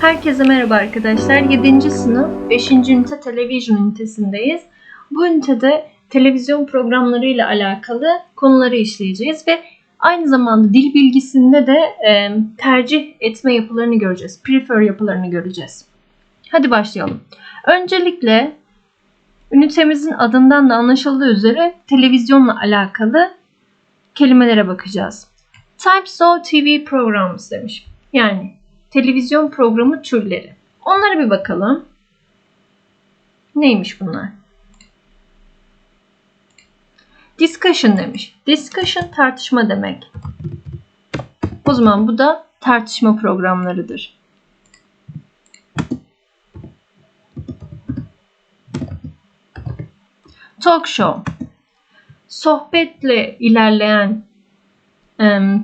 Herkese merhaba arkadaşlar. 7. sınıf 5. ünite televizyon ünitesindeyiz. Bu ünitede televizyon programlarıyla alakalı konuları işleyeceğiz ve aynı zamanda dil bilgisinde de e, tercih etme yapılarını göreceğiz. Prefer yapılarını göreceğiz. Hadi başlayalım. Öncelikle ünitemizin adından da anlaşıldığı üzere televizyonla alakalı kelimelere bakacağız. Types of TV programs demiş. Yani televizyon programı türleri. Onlara bir bakalım. Neymiş bunlar? Discussion demiş. Discussion tartışma demek. O zaman bu da tartışma programlarıdır. Talk show. Sohbetle ilerleyen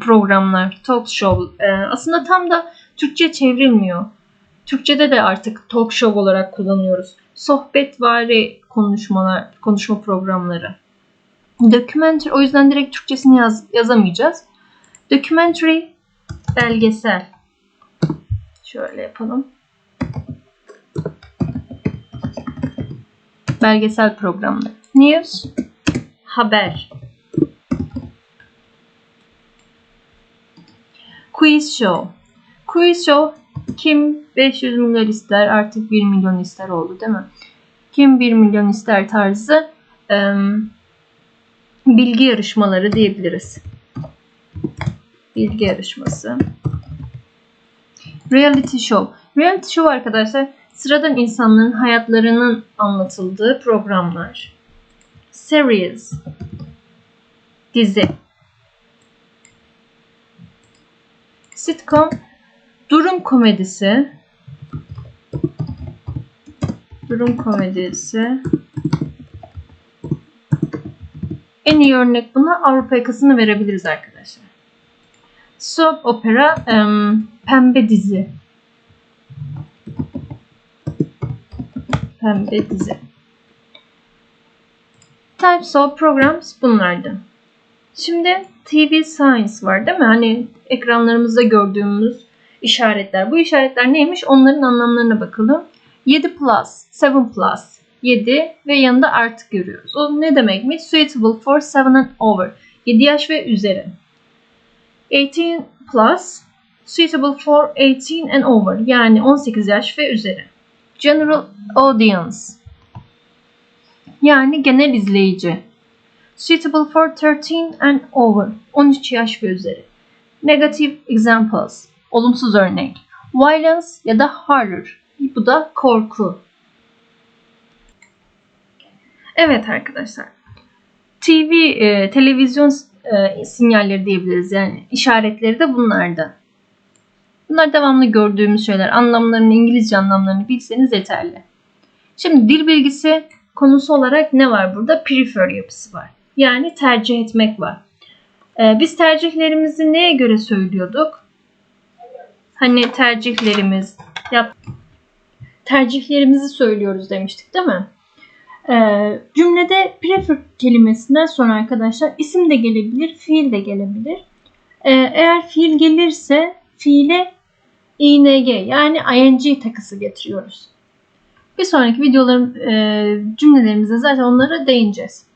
programlar, talk show. Aslında tam da Türkçe çevrilmiyor. Türkçede de artık talk show olarak kullanıyoruz. Sohbetvari konuşmalar, konuşma programları. Documentary, o yüzden direkt Türkçesini yaz, yazamayacağız. Documentary, belgesel. Şöyle yapalım. Belgesel programları. News, haber. Quiz show. Quiz kim 500 milyon ister artık 1 milyon ister oldu değil mi? Kim 1 milyon ister tarzı em, bilgi yarışmaları diyebiliriz. Bilgi yarışması. Reality show. Reality show arkadaşlar sıradan insanların hayatlarının anlatıldığı programlar. Series. Dizi. Sitcom durum komedisi. Durum komedisi. En iyi örnek buna Avrupa yakasını verebiliriz arkadaşlar. Soap opera, em, pembe dizi. Pembe dizi. Types of programs bunlardı. Şimdi TV Science var değil mi? Hani ekranlarımızda gördüğümüz işaretler. Bu işaretler neymiş? Onların anlamlarına bakalım. 7 plus, 7 plus, 7 ve yanında artık görüyoruz. O ne demekmiş? Suitable for 7 and over. 7 yaş ve üzeri. 18 plus, suitable for 18 and over. Yani 18 yaş ve üzeri. General audience. Yani genel izleyici. Suitable for 13 and over. 13 yaş ve üzeri. Negative examples. Olumsuz örnek. Violence ya da horror. Bu da korku. Evet arkadaşlar. TV, e, televizyon e, sinyalleri diyebiliriz. Yani işaretleri de bunlarda. Bunlar devamlı gördüğümüz şeyler. Anlamlarını, İngilizce anlamlarını bilseniz yeterli. Şimdi dil bilgisi konusu olarak ne var burada? Prefer yapısı var. Yani tercih etmek var. Ee, biz tercihlerimizi neye göre söylüyorduk? Hani tercihlerimiz yap tercihlerimizi söylüyoruz demiştik değil mi? Ee, cümlede prefer kelimesinden sonra arkadaşlar isim de gelebilir, fiil de gelebilir. Ee, eğer fiil gelirse fiile ing yani ing takısı getiriyoruz. Bir sonraki videolarım e, cümlelerimizde zaten onlara değineceğiz.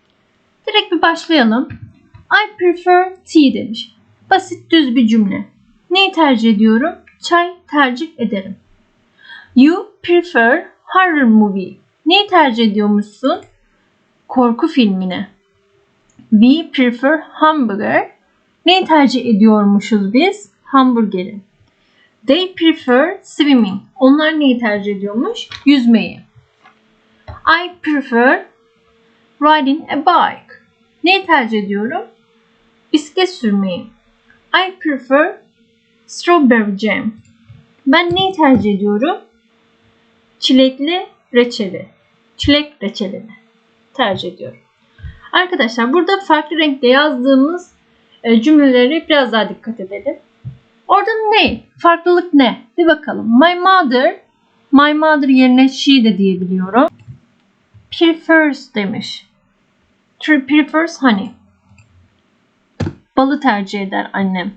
Direkt bir başlayalım. I prefer tea demiş. Basit düz bir cümle. Neyi tercih ediyorum? Çay tercih ederim. You prefer horror movie. Neyi tercih ediyormuşsun? Korku filmine. We prefer hamburger. Neyi tercih ediyormuşuz biz? Hamburgeri. They prefer swimming. Onlar neyi tercih ediyormuş? Yüzmeyi. I prefer riding a bike. Neyi tercih ediyorum? Bisiklet sürmeyi. I prefer strawberry jam. Ben neyi tercih ediyorum? Çilekli reçeli. Çilek reçelini tercih ediyorum. Arkadaşlar burada farklı renkte yazdığımız e, cümleleri biraz daha dikkat edelim. Orada ne? Farklılık ne? Bir bakalım. My mother, my mother yerine she de diyebiliyorum. Prefers demiş. Prefers honey. Balı tercih eder annem.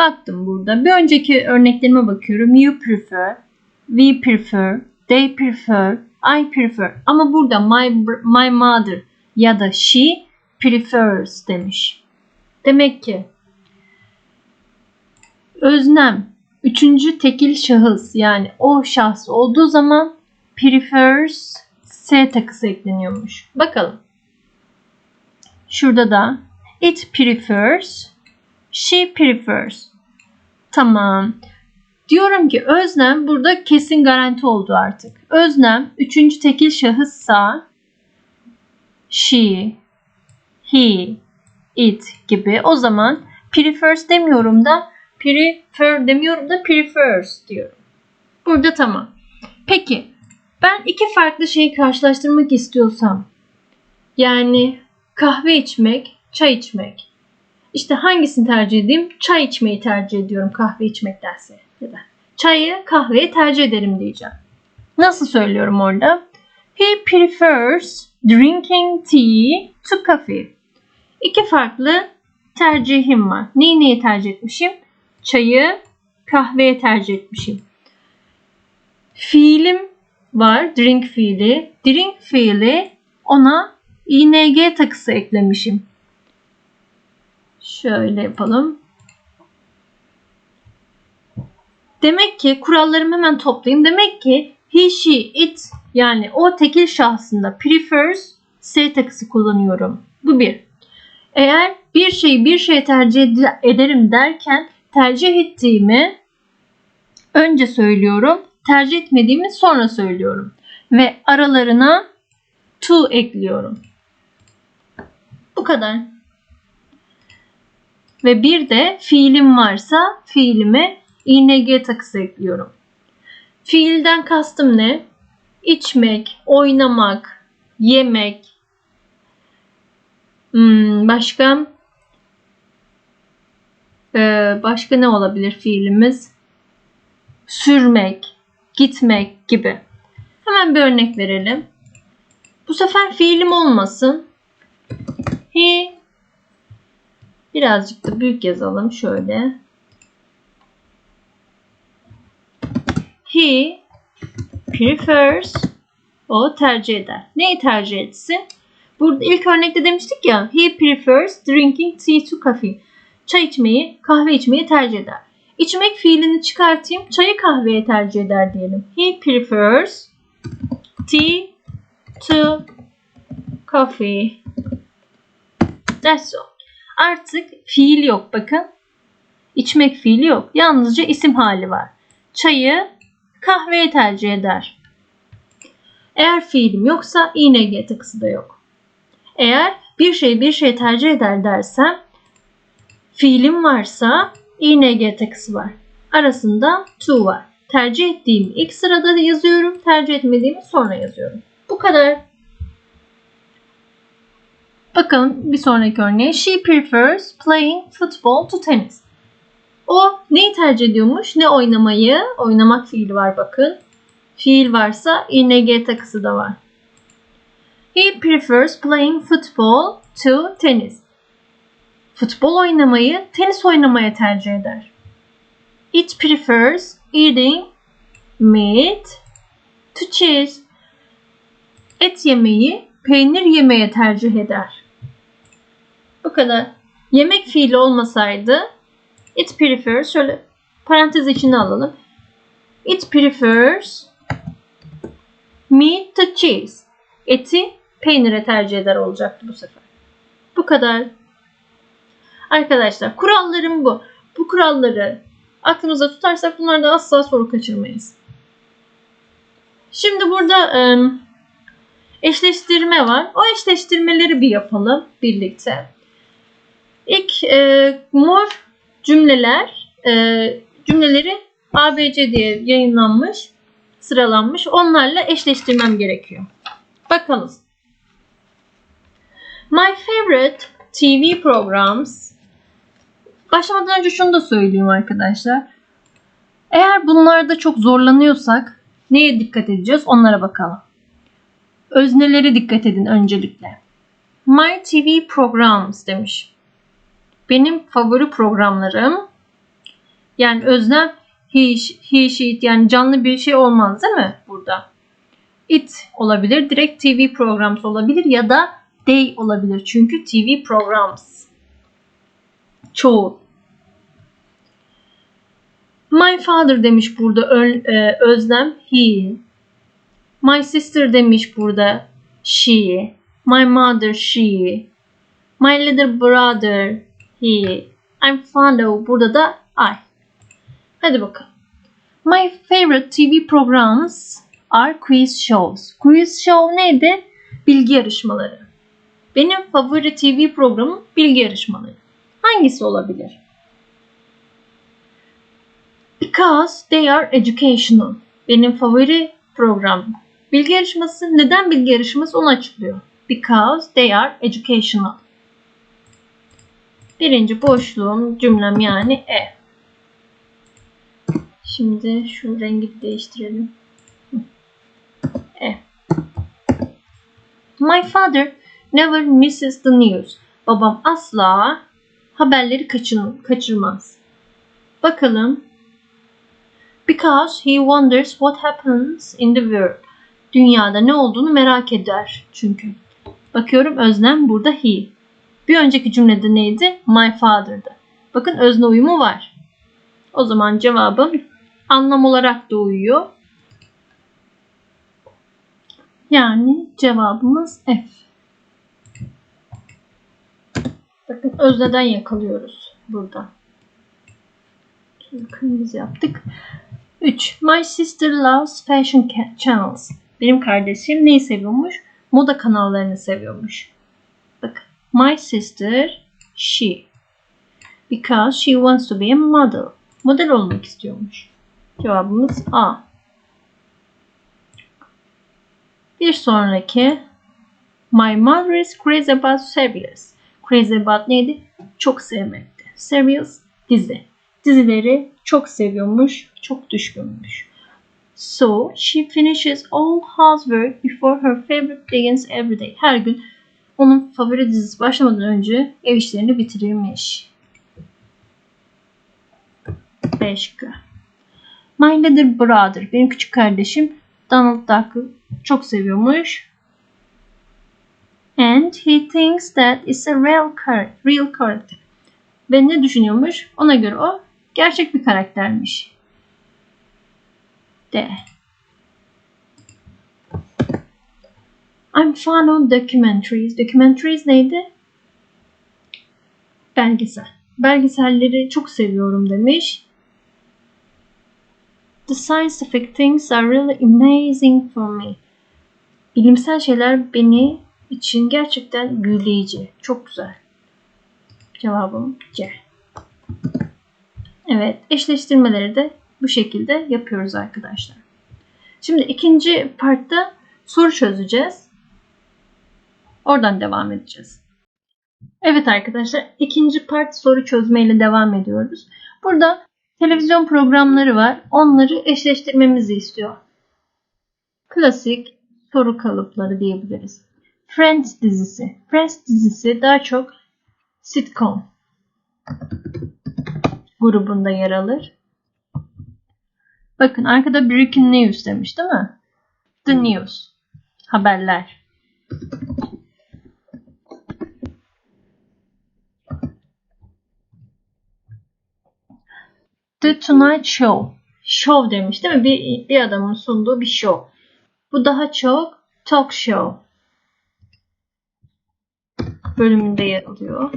Baktım burada. Bir önceki örneklerime bakıyorum. You prefer. we prefer, they prefer, I prefer. Ama burada my, my mother ya da she prefers demiş. Demek ki öznem üçüncü tekil şahıs yani o şahs olduğu zaman prefers S takısı ekleniyormuş. Bakalım. Şurada da it prefers, she prefers. Tamam. Diyorum ki öznem burada kesin garanti oldu artık. Öznem üçüncü tekil şahıssa she, he, it gibi. O zaman prefers demiyorum da prefer demiyorum da prefers diyorum. Burada tamam. Peki ben iki farklı şeyi karşılaştırmak istiyorsam yani kahve içmek, çay içmek. İşte hangisini tercih edeyim? Çay içmeyi tercih ediyorum kahve içmektense. Ya da çayı kahveye tercih ederim diyeceğim. Nasıl söylüyorum orada? He prefers drinking tea to coffee. İki farklı tercihim var. Neyi neye tercih etmişim? Çayı kahveye tercih etmişim. Fiilim var. Drink fiili. Drink fiili ona ing takısı eklemişim. Şöyle yapalım. Demek ki kurallarımı hemen toplayayım. Demek ki he, she, it yani o tekil şahsında prefers S takısı kullanıyorum. Bu bir. Eğer bir şeyi bir şeye tercih ed- ederim derken tercih ettiğimi önce söylüyorum. Tercih etmediğimi sonra söylüyorum. Ve aralarına to ekliyorum. Bu kadar. Ve bir de fiilim varsa fiilime ing takısı ekliyorum. Fiilden kastım ne? İçmek, oynamak, yemek, hmm, başka ee, başka ne olabilir fiilimiz? Sürmek, gitmek gibi. Hemen bir örnek verelim. Bu sefer fiilim olmasın. He birazcık da büyük yazalım şöyle. He prefers o tercih eder. Neyi tercih etsin? Burada ilk örnekte demiştik ya he prefers drinking tea to coffee. Çay içmeyi, kahve içmeyi tercih eder. İçmek fiilini çıkartayım. Çayı kahveye tercih eder diyelim. He prefers tea to coffee. That's all. Artık fiil yok bakın. İçmek fiili yok. Yalnızca isim hali var. Çayı kahveye tercih eder. Eğer fiilim yoksa ing takısı da yok. Eğer bir şey bir şey tercih eder dersem fiilim varsa ing takısı var. Arasında to var. Tercih ettiğim ilk sırada yazıyorum. Tercih etmediğimi sonra yazıyorum. Bu kadar. Bakalım bir sonraki örneğe. She prefers playing football to tennis. O neyi tercih ediyormuş? Ne oynamayı? Oynamak fiili var bakın. Fiil varsa ing takısı da var. He prefers playing football to tennis. Futbol oynamayı tenis oynamaya tercih eder. It prefers eating meat to cheese. Et yemeyi peynir yemeye tercih eder. Bu kadar. Yemek fiili olmasaydı it prefers şöyle parantez içine alalım. It prefers meat to cheese. Eti peynire tercih eder olacaktı bu sefer. Bu kadar. Arkadaşlar kurallarım bu. Bu kuralları aklımızda tutarsak bunlardan asla soru kaçırmayız. Şimdi burada eşleştirme var. O eşleştirmeleri bir yapalım birlikte. İlk e, mor cümleler e, cümleleri ABC diye yayınlanmış, sıralanmış. Onlarla eşleştirmem gerekiyor. Bakalım. My favorite TV programs Başlamadan önce şunu da söyleyeyim arkadaşlar. Eğer bunlarda çok zorlanıyorsak neye dikkat edeceğiz onlara bakalım. Özneleri dikkat edin öncelikle. My TV programs demiş. Benim favori programlarım yani öznem he, she, it yani canlı bir şey olmaz değil mi burada? It olabilir, direkt TV programs olabilir ya da they olabilir. Çünkü TV programs. Çoğu. My father demiş burada e, Özlem. He. My sister demiş burada. She. My mother. She. My little brother. He. I'm fond of. Burada da I. Hadi bakalım. My favorite TV programs are quiz shows. Quiz show neydi? Bilgi yarışmaları. Benim favori TV programım bilgi yarışmaları. Hangisi olabilir? Because they are educational. Benim favori program. Bilgi yarışması. Neden bilgi yarışması onu açıklıyor. Because they are educational. Birinci boşluğum cümlem yani e. Şimdi şu rengi değiştirelim. E. My father never misses the news. Babam asla haberleri kaçır, kaçırmaz. Bakalım. Because he wonders what happens in the world. Dünyada ne olduğunu merak eder çünkü. Bakıyorum öznem burada he. Bir önceki cümlede neydi? My father'dı. Bakın özne uyumu var. O zaman cevabım anlam olarak da uyuyor. Yani cevabımız F. Bakın özneden yakalıyoruz burada. Kırmızı yaptık. 3. My sister loves fashion channels. Benim kardeşim neyi seviyormuş? Moda kanallarını seviyormuş. My sister, she. Because she wants to be a model. Model olmak istiyormuş. Cevabımız A. Bir sonraki My mother is crazy about series. Crazy about neydi? Çok sevmekti. Series dizi. Dizileri çok seviyormuş, çok düşkünmüş. So she finishes all housework before her favorite begins every day. Her gün onun favori dizisi başlamadan önce ev işlerini bitirirmiş. 5 My little brother. Benim küçük kardeşim Donald Duck'ı çok seviyormuş. And he thinks that it's a real character. Real character. Ve ne düşünüyormuş? Ona göre o gerçek bir karaktermiş. D. I'm fond of documentaries. Documentaries neydi? Belgesel. Belgeselleri çok seviyorum demiş. The scientific things are really amazing for me. Bilimsel şeyler beni için gerçekten büyüleyici. Çok güzel. Cevabım C. Evet, eşleştirmeleri de bu şekilde yapıyoruz arkadaşlar. Şimdi ikinci partta soru çözeceğiz. Oradan devam edeceğiz. Evet arkadaşlar, ikinci part soru çözmeyle devam ediyoruz. Burada televizyon programları var. Onları eşleştirmemizi istiyor. Klasik soru kalıpları diyebiliriz. Friends dizisi. Friends dizisi daha çok sitcom grubunda yer alır. Bakın arkada Breaking News demiş değil mi? The News. Haberler. The Tonight Show. Show demiş değil mi? Bir, bir adamın sunduğu bir show. Bu daha çok talk show bölümünde yer alıyor.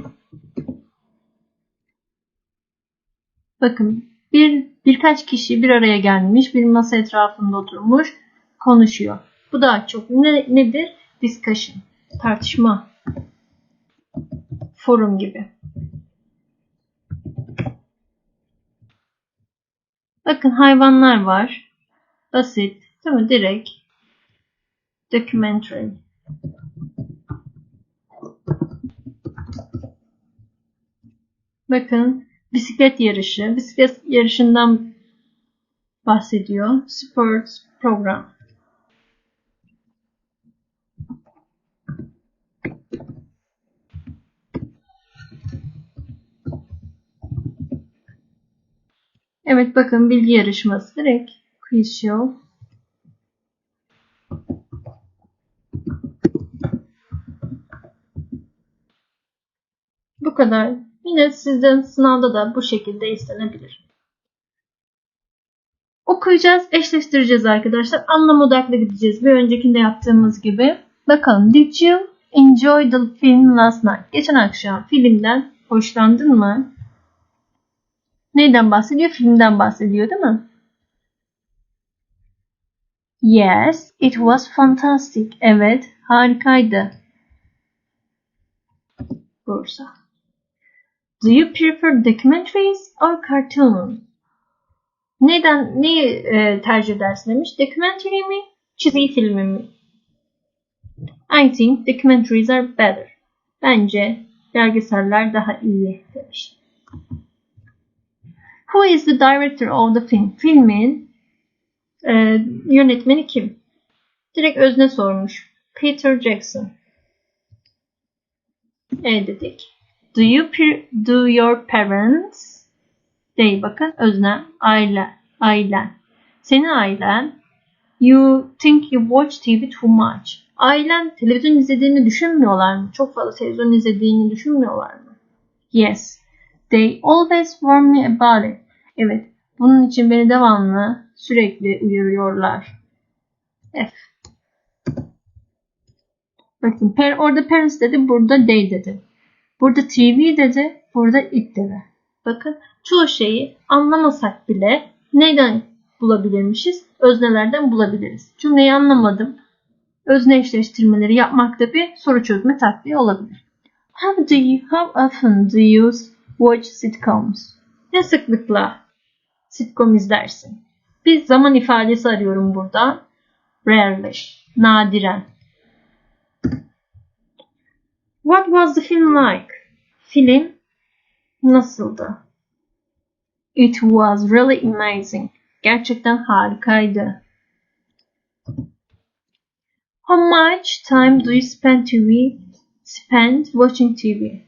Bakın bir birkaç kişi bir araya gelmiş, bir masa etrafında oturmuş, konuşuyor. Bu daha çok ne, nedir? Discussion, tartışma, forum gibi. Bakın hayvanlar var. Basit, değil mi? Direkt. Documentary. Bakın bisiklet yarışı. Bisiklet yarışından bahsediyor. Sports program. Evet bakın bilgi yarışması direkt quiz show. Bu kadar. Yine sizden sınavda da bu şekilde istenebilir. Okuyacağız, eşleştireceğiz arkadaşlar. Anlam odaklı gideceğiz. Bir öncekinde yaptığımız gibi. Bakalım. Did you enjoy the film last night? Geçen akşam filmden hoşlandın mı? Neyden bahsediyor? Filmden bahsediyor değil mi? Yes, it was fantastic. Evet, harikaydı. Bursa. Do you prefer documentaries or cartoons? Neden, neyi e, tercih edersin demiş. Documentary mi, çizgi filmi mi? I think documentaries are better. Bence belgeseller daha iyi demiş. Who is the director of the film? Filmin e, yönetmeni kim? Direkt özne sormuş. Peter Jackson. E dedik. Do you do your parents? Değil bakın özne aile ailen. Senin ailen you think you watch TV too much. Ailen televizyon izlediğini düşünmüyorlar mı? Çok fazla televizyon izlediğini düşünmüyorlar mı? Yes. They always warn me about it. Evet. Bunun için beni devamlı sürekli uyarıyorlar. F. Bakın per, orada parents dedi, burada they dedi. Burada TV dedi, burada it dedi. Bakın çoğu şeyi anlamasak bile neyden bulabilirmişiz? Öznelerden bulabiliriz. Cümleyi anlamadım. Özne eşleştirmeleri yapmakta bir soru çözme taktiği olabilir. How do you, how often do you watch sitcoms? Ne sıklıkla sitcom izlersin? Bir zaman ifadesi arıyorum burada. Rarely, nadiren. What was the film like? Film nasıldı? It was really amazing. Gerçekten harikaydı. How much time do you spend TV? Spend watching TV.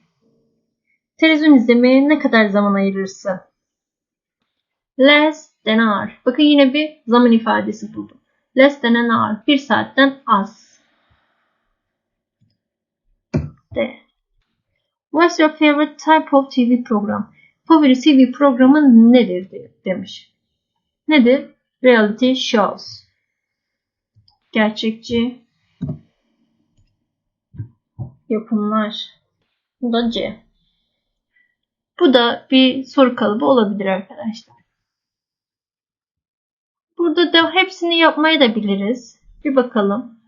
Televizyon izlemeye ne kadar zaman ayırırsın? Less than hour. Bakın yine bir zaman ifadesi buldum. Less than an hour. Bir saatten az. D. What's your favorite type of TV program? Favori TV programın nedir demiş. Nedir? Reality shows. Gerçekçi yapımlar. Bu da C. Bu da bir soru kalıbı olabilir arkadaşlar. Burada da hepsini yapmayı da biliriz. Bir bakalım.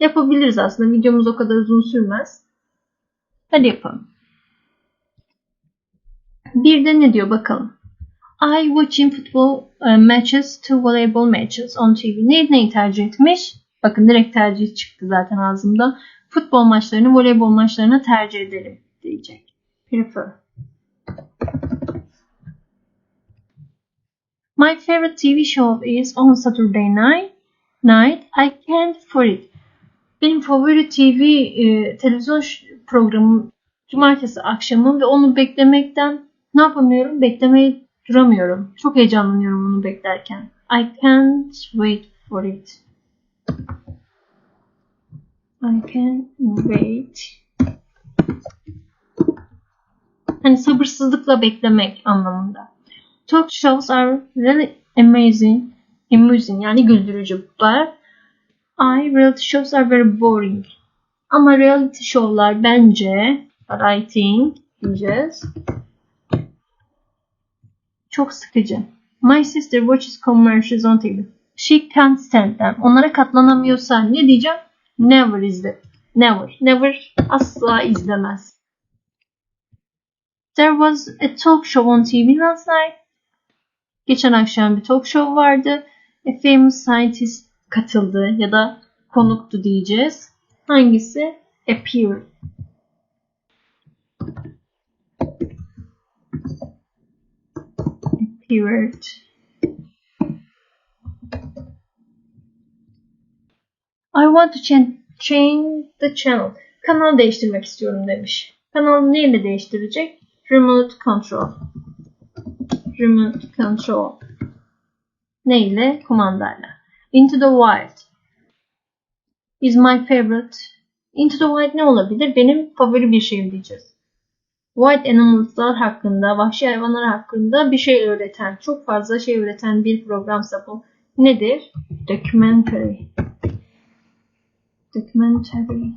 Yapabiliriz aslında. Videomuz o kadar uzun sürmez. Hadi yapalım. Bir de ne diyor bakalım. I watching football uh, matches to volleyball matches on TV. Neyi neyi tercih etmiş? Bakın direkt tercih çıktı zaten ağzımda. Futbol maçlarını voleybol maçlarına tercih ederim diyecek. Prefer. My favorite TV show is on Saturday night. Night. I can't for it. Benim favori TV e, televizyon programım cumartesi akşamı ve onu beklemekten ne yapamıyorum? Beklemeyi duramıyorum. Çok heyecanlanıyorum onu beklerken. I can't wait for it. I can't wait. Hani sabırsızlıkla beklemek anlamında. Talk shows are really amazing, amusing yani güldürücü. But I reality shows are very boring. Ama reality show'lar bence, but I think diyeceğiz. Çok sıkıcı. My sister watches commercials on TV. She can't stand them. Onlara katlanamıyorsa ne diyeceğim? Never izle. Never. Never asla izlemez. There was a talk show on TV last night. Geçen akşam bir talk show vardı. A famous scientist katıldı ya da konuktu diyeceğiz. Hangisi? Appear. Appeared. I want to change, change the channel. Kanal değiştirmek istiyorum demiş. Kanalı neyle değiştirecek? Remote control. Remote control. Ne ile? Kumandayla. Into the Wild is my favorite. Into the Wild ne olabilir? Benim favori bir şeyim diyeceğiz. Wild animals'lar hakkında, vahşi hayvanlar hakkında bir şey öğreten, çok fazla şey öğreten bir programsa bu. Nedir? Documentary. Documentary.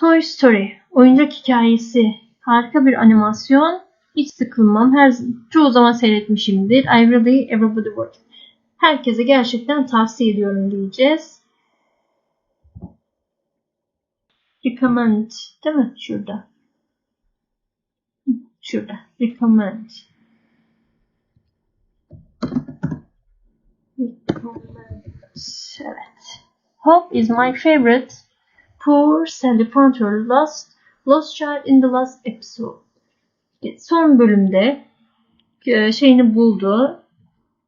Toy Story. Oyuncak hikayesi. Harika bir animasyon. Hiç sıkılmam. Her çoğu zaman seyretmişimdir. I really everybody watch. Herkese gerçekten tavsiye ediyorum diyeceğiz. Recommend. Değil mi? Şurada. Şurada. Recommend. Recommend. Evet. Hope is my favorite. Poor Sally Panther lost lost child in the last episode. Son bölümde e, şeyini buldu.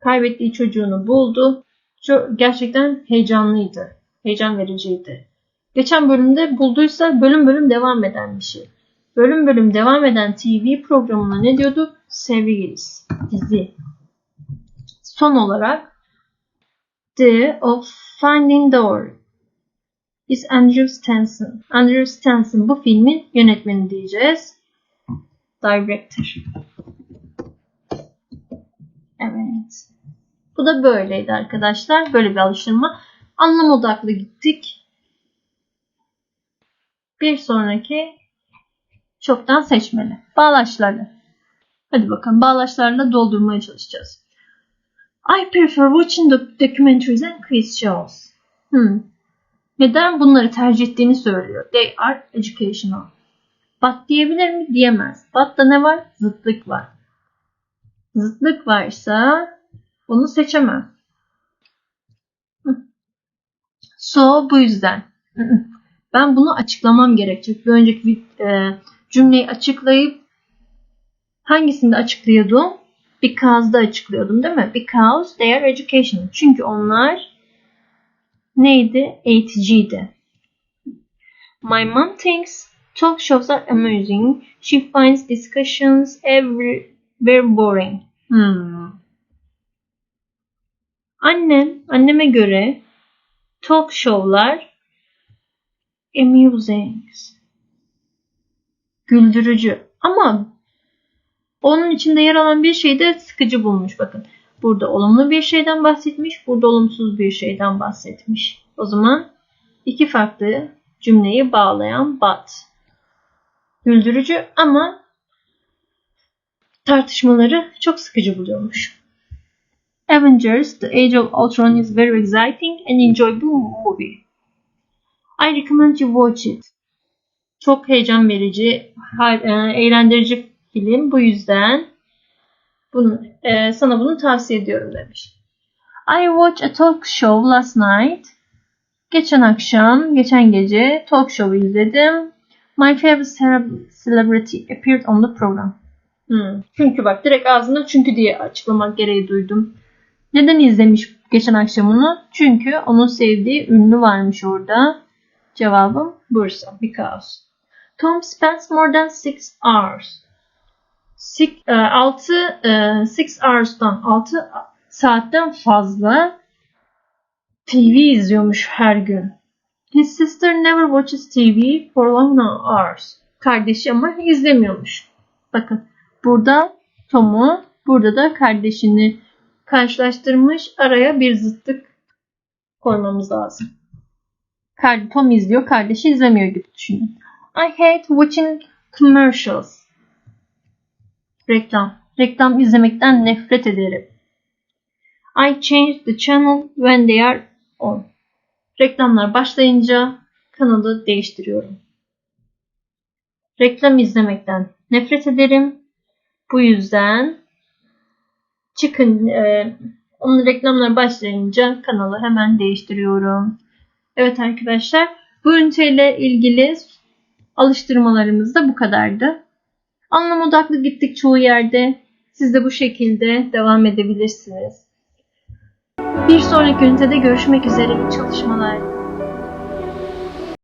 Kaybettiği çocuğunu buldu. Çok, gerçekten heyecanlıydı. Heyecan vericiydi. Geçen bölümde bulduysa bölüm bölüm devam eden bir şey. Bölüm bölüm devam eden TV programına ne diyorduk? Series, dizi. Son olarak The of Finding Dory is Andrew Stanton. Andrew Stanton bu filmin yönetmeni diyeceğiz. Director. Evet. Bu da böyleydi arkadaşlar. Böyle bir alıştırma. Anlam odaklı gittik. Bir sonraki çoktan seçmeli. Bağlaçlarla. Hadi bakalım bağlaçlarla doldurmaya çalışacağız. I prefer watching the documentaries and quiz shows. Hmm. Neden bunları tercih ettiğini söylüyor. They are educational. But diyebilir mi? Diyemez. But'ta ne var? Zıtlık var. Zıtlık varsa bunu seçemem. Hı. So bu yüzden. Ben bunu açıklamam gerekecek. Bir önceki e, cümleyi açıklayıp hangisinde açıklıyordum? Because'da açıklıyordum değil mi? Because they are educational. Çünkü onlar neydi? Eğiticiydi. My mom thinks talk shows are amusing. She finds discussions every very boring. Hmm. Annem, anneme göre talk show'lar amusing. Güldürücü. Ama onun içinde yer alan bir şey de sıkıcı bulmuş. Bakın burada olumlu bir şeyden bahsetmiş, burada olumsuz bir şeyden bahsetmiş. O zaman iki farklı cümleyi bağlayan but. Güldürücü ama tartışmaları çok sıkıcı buluyormuş. Avengers The Age of Ultron is very exciting and enjoyable movie. I recommend you watch it. Çok heyecan verici, eğlendirici film. Bu yüzden bunu, e, sana bunu tavsiye ediyorum demiş. I watched a talk show last night. Geçen akşam, geçen gece talk show izledim. My favorite celebrity appeared on the program. Hmm. Çünkü bak direkt ağzına çünkü diye açıklamak gereği duydum. Neden izlemiş geçen akşam onu? Çünkü onun sevdiği ünlü varmış orada. Cevabım Bursa. Because. Tom spends more than 6 hours. 6 6 hours'tan 6 saatten fazla TV izliyormuş her gün. His sister never watches TV for long hours. Kardeşi ama izlemiyormuş. Bakın burada Tom'u burada da kardeşini karşılaştırmış. Araya bir zıtlık koymamız lazım. Tom izliyor, kardeşi izlemiyor gibi düşünün. I hate watching commercials. Reklam. Reklam izlemekten nefret ederim. I change the channel when they are on. Reklamlar başlayınca kanalı değiştiriyorum. Reklam izlemekten nefret ederim. Bu yüzden çıkın e, onun reklamlar başlayınca kanalı hemen değiştiriyorum. Evet arkadaşlar bu üniteyle ilgili alıştırmalarımız da bu kadardı. Anlam odaklı gittik çoğu yerde. Siz de bu şekilde devam edebilirsiniz. Bir sonraki ünitede görüşmek üzere. İyi çalışmalar.